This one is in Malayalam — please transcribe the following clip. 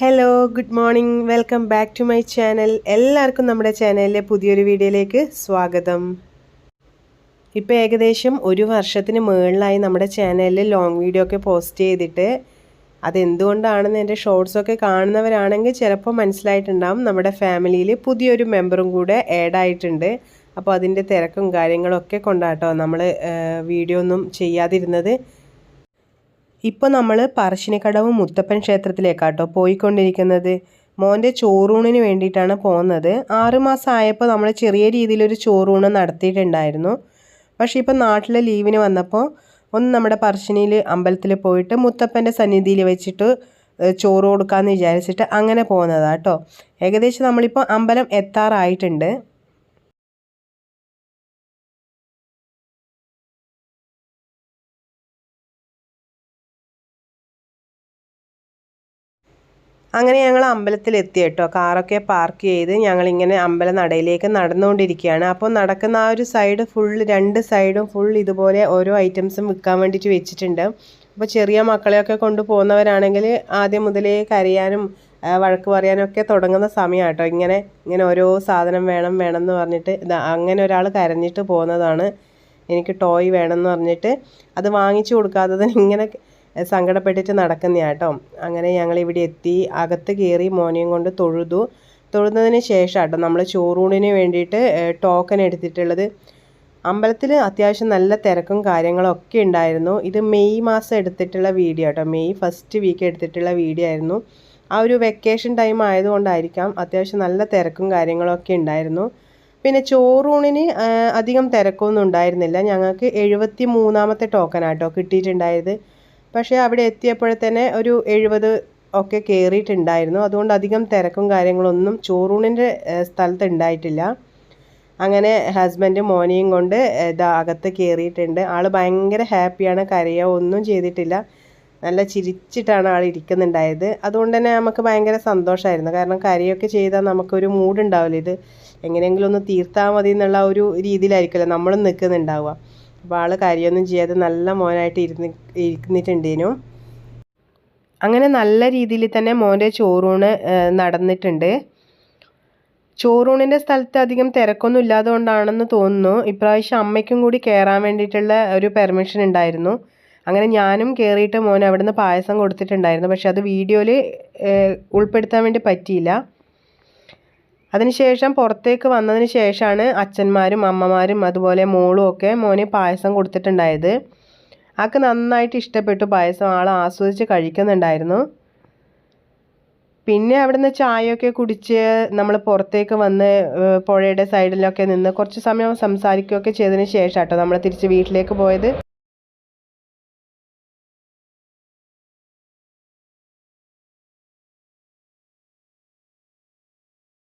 Hello good morning welcome back to my channel എല്ലാവർക്കും നമ്മുടെ ചാനലിലെ പുതിയൊരു വീഡിയോയിലേക്ക് സ്വാഗതം. ഇപ്പോൾ ഏകദേശം ഒരു വർഷത്തിന് മുകളിലായി നമ്മുടെ ചാനലിൽ ലോങ് വീഡിയോ ഒക്കെ പോസ്റ്റ് ചെയ്തിട്ട് അതെന്തുകൊണ്ടാണെന്ന് എന്റെ ഷോർട്സൊക്കെ കാണുന്നവരാണെങ്കിൽ ചിലപ്പോൾ മനസ്സിലായിട്ടുണ്ടാവും. നമ്മുടെ ഫാമിലിയിൽ പുതിയൊരു മെമ്പറും കൂടെ ആഡ് ആയിട്ടുണ്ട്. അപ്പോൾ അതിന്റെ തിരക്കും കാര്യങ്ങളൊക്കെ കൊണ്ടാട്ടോ നമ്മൾ വീഡിയോ ഒന്നും ചെയ്യാതിരുന്നത്. ഇപ്പോൾ നമ്മൾ പറശ്ശിനിക്കടവ് മുത്തപ്പൻ ക്ഷേത്രത്തിലേക്കാട്ടോ പോയിക്കൊണ്ടിരിക്കുന്നത്. മോന്റെ ചോറൂണിന് വേണ്ടിയിട്ടാണ് പോകുന്നത് ആറുമാസം ആയപ്പോൾ നമ്മൾ ചെറിയ രീതിയിലൊരു ചോറൂണ് നടത്തിയിട്ടുണ്ടായിരുന്നു. പക്ഷേ ഇപ്പോൾ നാട്ടിൽ ലീവിന് വന്നപ്പോൾ ഒന്ന് നമ്മുടെ പറശ്ശിനിയിൽ അമ്പലത്തിൽ പോയിട്ട് മുത്തപ്പന്റെ സന്നിധിയിൽ വെച്ചിട്ട് ചോറ് കൊടുക്കാമെന്ന് വിചാരിച്ചിട്ട് അങ്ങനെ പോകുന്നതാട്ടോ ഏകദേശം നമ്മളിപ്പോൾ അമ്പലം എത്താറായിട്ടുണ്ട്. അങ്ങനെ ഞങ്ങൾ അമ്പലത്തിൽ എത്തി കേട്ടോ കാറൊക്കെ പാർക്ക് ചെയ്ത് ഞങ്ങളിങ്ങനെ അമ്പല നടയിലേക്ക് നടന്നുകൊണ്ടിരിക്കുകയാണ്. അപ്പോൾ നടക്കുന്ന ആ ഒരു സൈഡ് ഫുൾ രണ്ട് സൈഡും ഫുൾ ഇതുപോലെ ഓരോ ഐറ്റംസും വിൽക്കാൻ വേണ്ടിയിട്ട് വെച്ചിട്ടുണ്ട്. അപ്പോൾ ചെറിയ മക്കളെയൊക്കെ കൊണ്ടുപോകുന്നവരാണെങ്കിൽ ആദ്യം മുതലേ കരയാനും വഴക്ക് പറയാനും ഒക്കെ തുടങ്ങുന്ന സമയമാണ് കേട്ടോ ഇങ്ങനെ ഇങ്ങനെ ഓരോ സാധനം വേണം വേണം എന്ന് പറഞ്ഞിട്ട് അങ്ങനെ ഒരാൾ കരഞ്ഞിട്ട് പോകുന്നതാണ്. എനിക്ക് ടോയ് വേണം എന്ന് പറഞ്ഞിട്ട് അത് വാങ്ങിച്ചു കൊടുക്കാത്തതിന് ഇങ്ങനെ സങ്കടപ്പെട്ടിട്ട് നടക്കുന്ന കേട്ടോ അങ്ങനെ ഞങ്ങൾ ഇവിടെ എത്തി അകത്ത് കയറി മോനെയും കൊണ്ട് തൊഴുതു. തൊഴുന്നതിന് ശേഷം കേട്ടോ നമ്മൾ ചോറൂണിന് വേണ്ടിയിട്ട് ടോക്കൺ എടുത്തിട്ടുള്ളത്. അമ്പലത്തിൽ അത്യാവശ്യം നല്ല തിരക്കും കാര്യങ്ങളൊക്കെ ഉണ്ടായിരുന്നു. ഇത് മെയ് മാസം എടുത്തിട്ടുള്ള വീഡിയോ കേട്ടോ മെയ് ഫസ്റ്റ് വീക്ക് എടുത്തിട്ടുള്ള വീഡിയോ ആയിരുന്നു. ആ ഒരു വെക്കേഷൻ ടൈം ആയതുകൊണ്ടായിരിക്കാം അത്യാവശ്യം നല്ല തിരക്കും കാര്യങ്ങളൊക്കെ ഉണ്ടായിരുന്നു. പിന്നെ ചോറൂണിന് അധികം തിരക്കൊന്നും ഉണ്ടായിരുന്നില്ല. ഞങ്ങൾക്ക് എഴുപത്തി മൂന്നാമത്തെ ടോക്കനാട്ടോ കിട്ടിയിട്ടുണ്ടായത്. പക്ഷേ അവിടെ എത്തിയപ്പോഴത്തേനെ ഒരു എഴുപത് ഒക്കെ കയറിയിട്ടുണ്ടായിരുന്നു അതുകൊണ്ട് അധികം തിരക്കും കാര്യങ്ങളൊന്നും ചോറൂണിന്റെ സ്ഥലത്ത് ഉണ്ടായിട്ടില്ല. അങ്ങനെ ഹസ്ബൻഡ് മോനെയും കൊണ്ട് ഇതാ അകത്ത് കയറിയിട്ടുണ്ട് ആൾ ഭയങ്കര ഹാപ്പിയാണ്. കരയോ ഒന്നും ചെയ്തിട്ടില്ല. നല്ല ചിരിച്ചിട്ടാണ് ആൾ ഇരിക്കുന്നുണ്ടായത്. അതുകൊണ്ട് തന്നെ നമുക്ക് ഭയങ്കര സന്തോഷമായിരുന്നു കാരണം കരയൊക്കെ ചെയ്താൽ നമുക്കൊരു മൂഡ് ഉണ്ടാവില്ല ഇത് എങ്ങനെയെങ്കിലും ഒന്ന് തീർത്താൽ മതി എന്നുള്ള ഒരു രീതിയിലായിരിക്കുമല്ലോ നമ്മളും നിൽക്കുന്നുണ്ടാവുക. അപ്പോൾ ആൾ കാര്യമൊന്നും ചെയ്യാതെ നല്ല മോനായിട്ട് ഇരുന്ന് ഇരുന്നിട്ടുണ്ടേനു. അങ്ങനെ നല്ല രീതിയിൽ തന്നെ മോന്റെ ചോറൂണ് നടന്നിട്ടുണ്ട്. ചോറൂണിന്റെ സ്ഥലത്ത് അധികം തിരക്കൊന്നും ഇല്ലാതുകൊണ്ടാണെന്ന് തോന്നുന്നു. ഇപ്രാവശ്യം അമ്മയ്ക്കും കൂടി കയറാൻ വേണ്ടിയിട്ടുള്ള ഒരു പെർമിഷൻ ഉണ്ടായിരുന്നു. അങ്ങനെ ഞാനും കയറിയിട്ട് മോൻ അവിടുന്ന് പായസം കൊടുത്തിട്ടുണ്ടായിരുന്നു. പക്ഷെ അത് വീഡിയോയിൽ ഉൾപ്പെടുത്താൻ വേണ്ടി പറ്റിയില്ല. അതിനുശേഷം പുറത്തേക്ക് വന്നതിന് ശേഷമാണ് അച്ഛന്മാരും അമ്മമാരും അതുപോലെ മോളും ഒക്കെ മോനെ പായസം കൊടുത്തിട്ടുണ്ടായത്. ആൾക്ക് നന്നായിട്ട് ഇഷ്ടപ്പെട്ടു പായസം. ആൾ ആസ്വദിച്ച് കഴിക്കുന്നുണ്ടായിരുന്നു. പിന്നെ അവിടുന്ന് ചായയൊക്കെ കുടിച്ച് നമ്മൾ പുറത്തേക്ക് വന്ന് പുഴയുടെ സൈഡിലൊക്കെ നിന്ന് കുറച്ച് സമയം സംസാരിക്കുകയൊക്കെ ചെയ്തതിന് ശേഷം കേട്ടോ നമ്മൾ തിരിച്ച് വീട്ടിലേക്ക് പോയത്.